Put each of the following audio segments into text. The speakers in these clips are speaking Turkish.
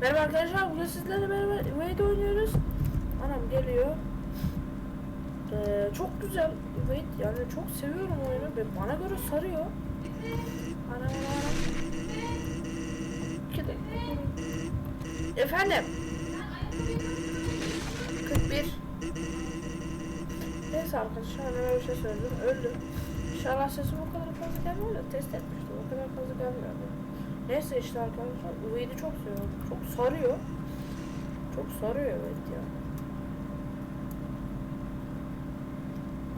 Merhaba arkadaşlar bugün sizlerle beraber Wade oynuyoruz. Anam geliyor. Ee, çok güzel Wade yani çok seviyorum oyunu ve bana göre sarıyor. Anam anam. Efendim. 41. Neyse arkadaşlar hemen bir şey söyledim. Öldüm. İnşallah sesim o kadar fazla gelmiyor da test etmiştim. O kadar fazla gelmiyordu. Neyse işte arkadaşlar Uve'yi çok seviyorum. Çok sarıyor. Çok sarıyor evet ya.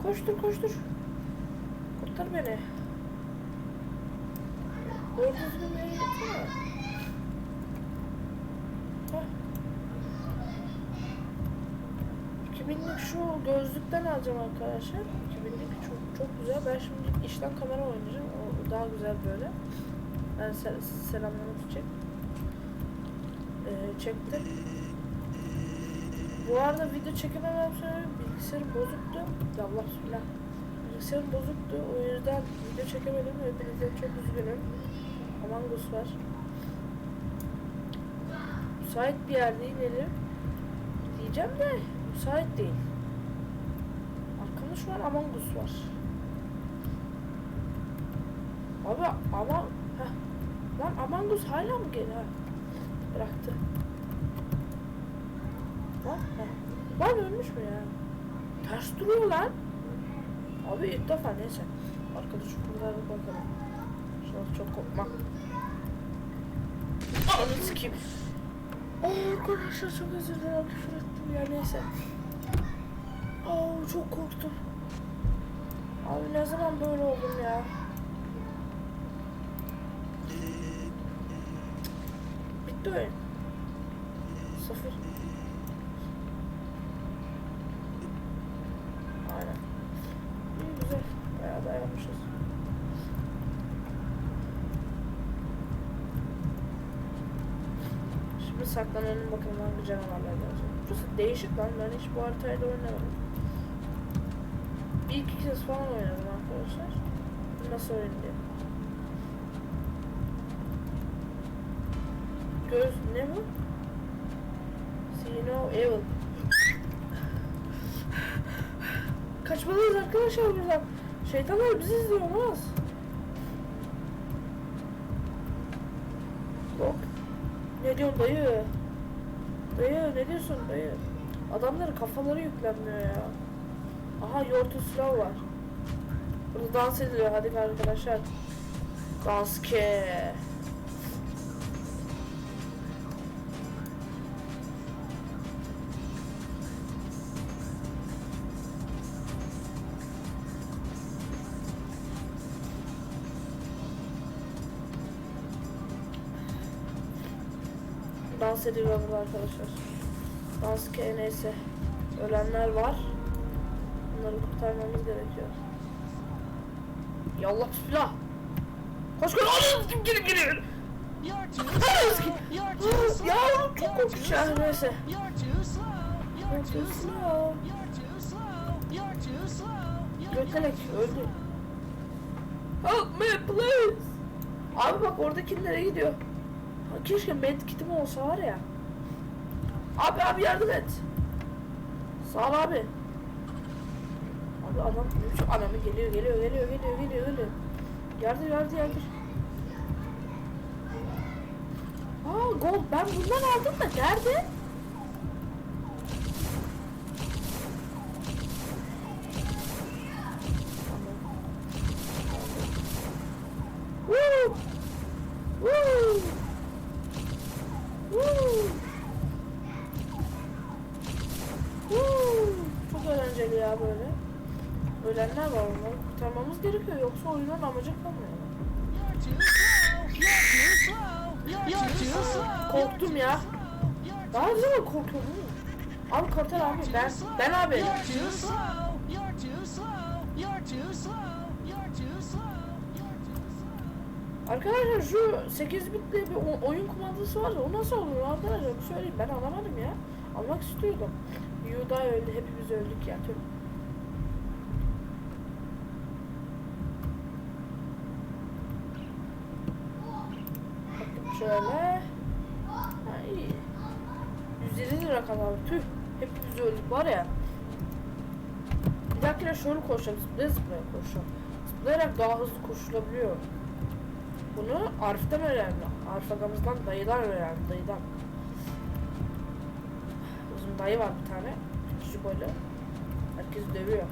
Koştur koştur. Kurtar beni. Doğru düzgün bir yere gitsene. Heh. 2000'lik şu gözlükten alacağım arkadaşlar. 2000'lik çok çok güzel. Ben şimdi işten kamera oynayacağım. O daha güzel böyle. Ben sel selamlamak için ee, çektim. Bu arada video çekememem sonra bilgisayarım bozuktu. Ya Allah bismillah. Bilgisayarım bozuktu. O yüzden video çekemedim. Hepinize çok üzgünüm. Among Us var. Müsait bir yerde inelim. Diyeceğim de müsait değil. Arkamda şu an var. Abi ama heh. Lan Among Us hala mı? Ha. Bıraktı. Lan. Lan ölmüş mü ya? Ters duruyor lan. Abi ilk defa neyse. Arkada çukurlara bir bakalım. Şurada çok korkma. Ananı sikeyim. Aa, arkadaşlar çok özür dilerim küfür ettim ya neyse. Aa, çok korktum. Abi ne zaman böyle oldum ya? Oyun. Sıfır. Aynen. İyi güzel. Bayağı dayanmışız. Şimdi saklanalım bakalım hangi canavarlar gelecek. Burası değişik lan. Ben hiç bu haritayla oynamadım. Bir iki kez falan oynadım arkadaşlar. Nasıl oyun. Göz ne bu? See no evil. Kaçmalıyız arkadaşlar buradan. Şeytanlar bizi izliyor olmaz. Yok. Ne diyorsun dayı? Dayı ne diyorsun dayı? Adamların kafaları yüklenmiyor ya. Aha yortu silah var. Burada dans ediliyor hadi arkadaşlar. Dans ke. Dans ediyor burada arkadaşlar. Dans ke neyse. Ölenler var. Bunları kurtarmamız gerekiyor. Yallah bismillah. Koş koş. You're too slow. Ya çok You're korkunç ya slow. neyse. Göklenek öldü. Help me please. Abi bak oradakilere gidiyor. Keşke med kitim olsa var ya. Abi abi yardım et. Sağ ol abi. Abi adam şu adamı geliyor geliyor geliyor geliyor geliyor geliyor. Yardım yardım yardım. Aa gold ben bundan aldım da nerede? Woo! Ya böyle. Ölenler var onları kurtarmamız gerekiyor yoksa oyunun amacı kalmıyor. Korktum ya. Daha güzel mi? Abi kurtar abi ben ben abi. Arkadaşlar şu 8 bitli bir oyun kumandası var ya o nasıl olur arkadaşlar söyleyeyim ben alamadım ya. Almak istiyordum. Yuda öldü hepimiz öldük ya tüm. Bakın şöyle. Ha iyi. kadar tüh. Hepimiz öldük var ya. Bir dahakine şöyle koşalım. Zıplaya zıplaya koşalım. Zıplayarak daha hızlı koşulabiliyor. Bunu Arif'ten öğrendim. Arif agamızdan dayıdan öğrendim. Dayıdan. Bizim dayı var bir tane. Küçücük böyle. Herkes dövüyor.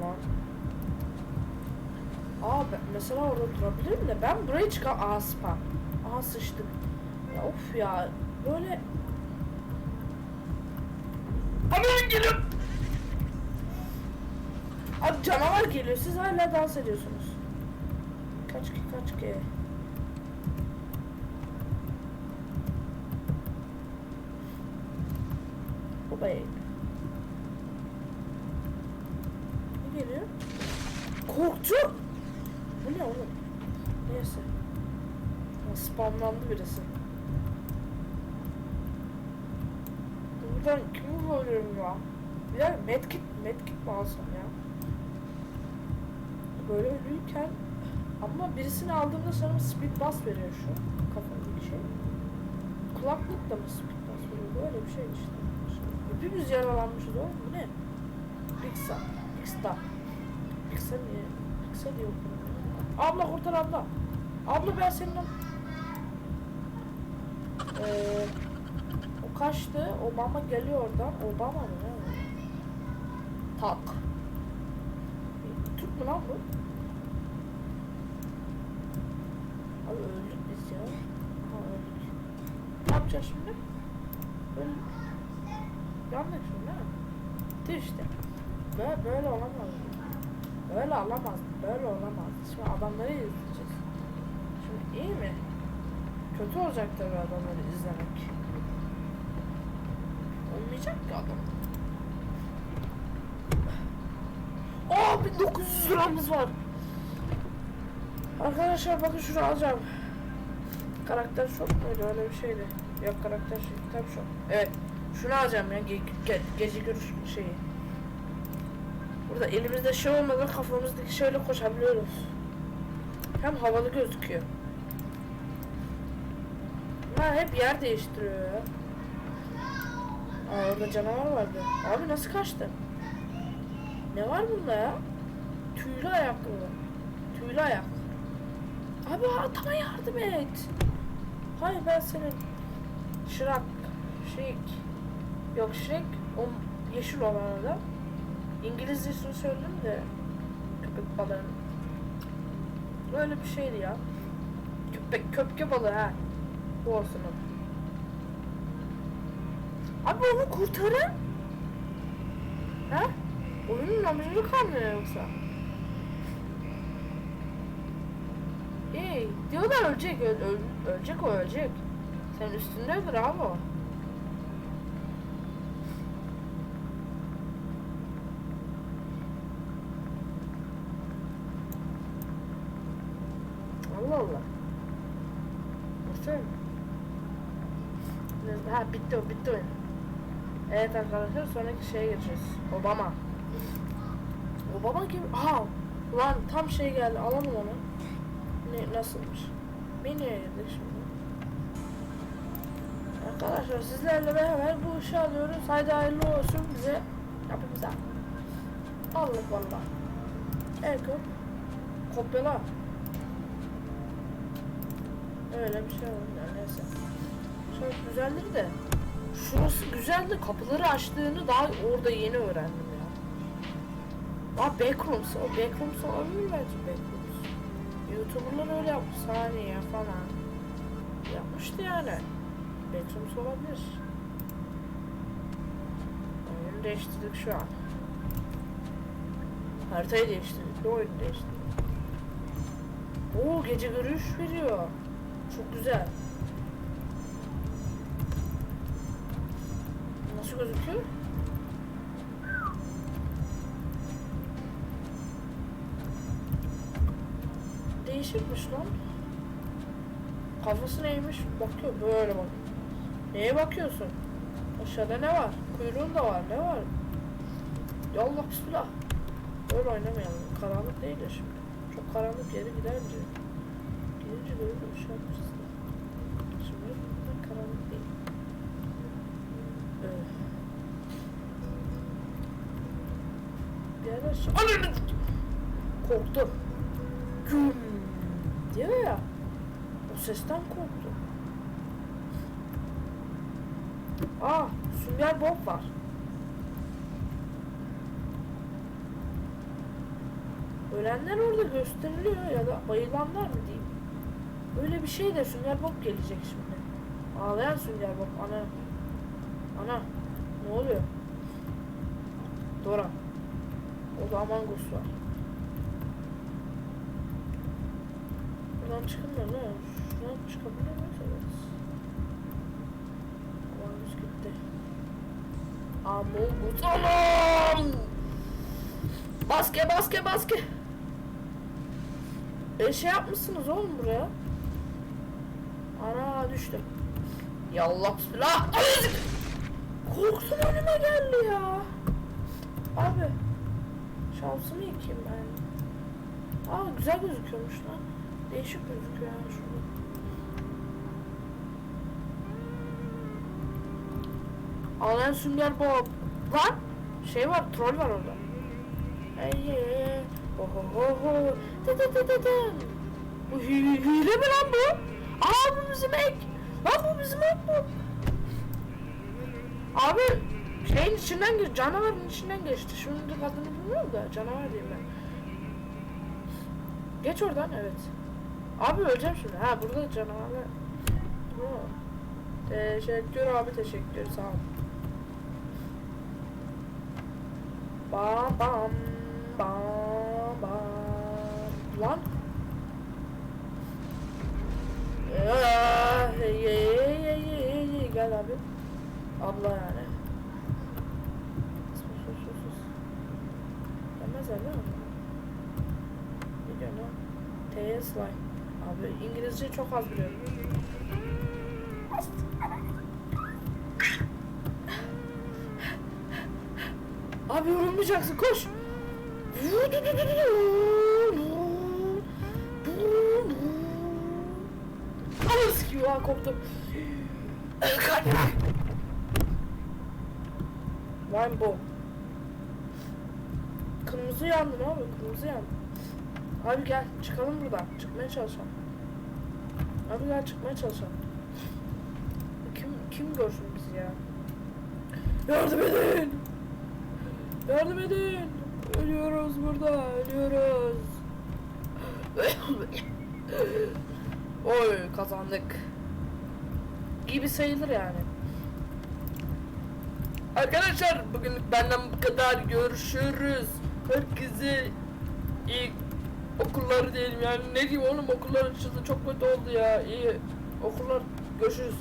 Lan. Aa ben mesela orada durabilirim de ben buraya çıkar Aa spa. Aha sıçtık. Ya of ya böyle Aman geliyor. Abi canavar geliyor. Siz hala dans ediyorsunuz. Kaç ki kaç ki. Bu bey. Ne geliyor? Korktu. Oğlum? Neyse. Spamlandı birisi. Buradan kimi buluyorum ya? Bir dakika medkit, medkit mi alsam ya? Böyle ölüyken ama birisini aldığımda sanırım speed bus veriyor şu kafamdaki şey. Kulaklık da mı speed bus veriyor? Böyle bir şey işte. Hepimiz yaralanmışız oğlum bu ne? Pixar. Pixar. Pixar niye? Pixar diye okuyorum. Abla kurtar abla. Abla ben senin... Eee... O kaçtı. Obama geliyor oradan. Obama mı ne? Tak. Türk mü lan bu? Abi öldük biz ya. Ha öldük. Ne yapacağız şimdi? Böyle... Yandık şimdi ha? İşte. Böyle, böyle olamaz. Böyle olamaz. Böyle olamaz. Şimdi adamları izleyeceğiz. Şimdi iyi mi? Kötü olacak tabii adamları izlemek. Olmayacak ki adam. Aa 1900 liramız var. Arkadaşlar bakın şunu alacağım. Karakter shop muydu öyle bir şeydi. Yok karakter şey, kitap shop. Evet. Şunu alacağım ya ge- ge- gece görüş şeyi. Burada elimizde şey olmadan kafamızdaki şeyle koşabiliyoruz. Hem havalı gözüküyor. Ha hep yer değiştiriyor ya. Aa orada canavar vardı. Abi nasıl kaçtı? Ne var bunda ya? Tüylü ayakkabı. Tüylü ayak. Abi adama yardım et. Hayır ben senin Şırak, Şrik. Yok Şrik, o yeşil olan adam. İngilizcesini söyledim de köpek balığının. Böyle bir şeydi ya. Köpek, köpke balığı ha. Bu olsun o. Abi onu kurtarın. Ha? Oyunun amacını kalmıyor yoksa. İyi. Diyorlar ölecek. Öl, öl- ölecek o ölecek. Sen üstündedir abi o. Allah Allah. Nasıl? Ha bitti o bitti oyun. Evet arkadaşlar sonraki şeye geçeceğiz. Obama. Obama kim? Aha! Lan tam şey geldi alalım onu. Ne nasılmış? Menüye girdik şimdi. Arkadaşlar sizlerle beraber bu işi alıyoruz. Haydi hayırlı olsun bize. Hepimize. Aldık valla. Eko. Kopyala. Öyle bir şey oldu neyse. Çok güzeldir de. Şurası güzeldi. Kapıları açtığını daha orada yeni öğrendim ya. Aa Backrooms. O Backrooms olabilir belki Backrooms. Youtuberlar öyle yapmış. Saniye falan. Yapmıştı yani. Backrooms olabilir. Oyunu değiştirdik şu an. Haritayı değiştirdik. Bir oyunu değiştirdik. Oo gece görüş veriyor. Çok güzel. Nasıl gözüküyor? Değişikmiş lan. Kafası neymiş? Bakıyor böyle bak. Neye bakıyorsun? Aşağıda ne var? Kuyruğun da var. Ne var? Ya Allah bismillah. Böyle oynamayalım. Karanlık değil ya şimdi. Çok karanlık yere gider mi? Birinci bölümde ışığa kırıldı. Şimdi buradan karanlık değil. Öf. Bir ara şu... Ananı! Korktum. Güm diyor ya. O sesten korktum. Aa, Sünger Bob var. Ölenler orada gösteriliyor ya da bayılanlar mı diyeyim. Öyle bir şey de Sünger Bob gelecek şimdi. Ağlayan Sünger Bob. Ana. Ana. Ne oluyor? Dora. O da Among Us var. Buradan çıkılmıyor ne? Şuradan çıkabiliyor muyuz? Evet. Among gitti. Among Us. Baske baske baske. E şey yapmışsınız oğlum buraya. Ana düştüm. Yallah bismillah. Ay! Korktum önüme geldi ya. Abi. Şansımı yıkayım ben. Aa güzel gözüküyormuş lan. Değişik gözüküyor yani şurada. Ağlayan sünger bob. Lan şey var troll var orada. Ay ay ay. Ho ho ho ho. Tı tı tı tı tı. Bu hi- hile mi lan bu? Aa bu bizim ek. Lan bu bizim ek bu. Abi şeyin içinden geç, canavarın içinden geçti. Şimdi adını bilmiyorum da canavar diyeyim ben. Geç oradan evet. Abi öleceğim şimdi. Ha burada canavarlar. Tamam. Teşekkür abi teşekkür sağ ol. Bam bam bam bam lan. Ah, ye, ye, ye, ye, ye. Gel abi. Abla yani. Sus sus sus sus. Gelmezler değil mi? Ne diyor lan? T'ye slime. Abi İngilizce çok az biliyorum. Abi yorulmayacaksın koş. Anı sikiyor ha korktum. Wine bomb. Kırmızı yandın abi kırmızı yandın. Abi gel çıkalım buradan. Çıkmaya çalışalım. Abi gel çıkmaya çalışalım. Kim kim görsün bizi ya? Yardım edin. Yardım edin. Ölüyoruz burada. Ölüyoruz. Oy kazandık. Gibi sayılır yani. Arkadaşlar bugünlük benden bu kadar. Görüşürüz. Herkese iyi okulları diyelim. Yani ne diyeyim oğlum okullar açıldı. Çok kötü oldu ya. İyi okullar. Görüşürüz.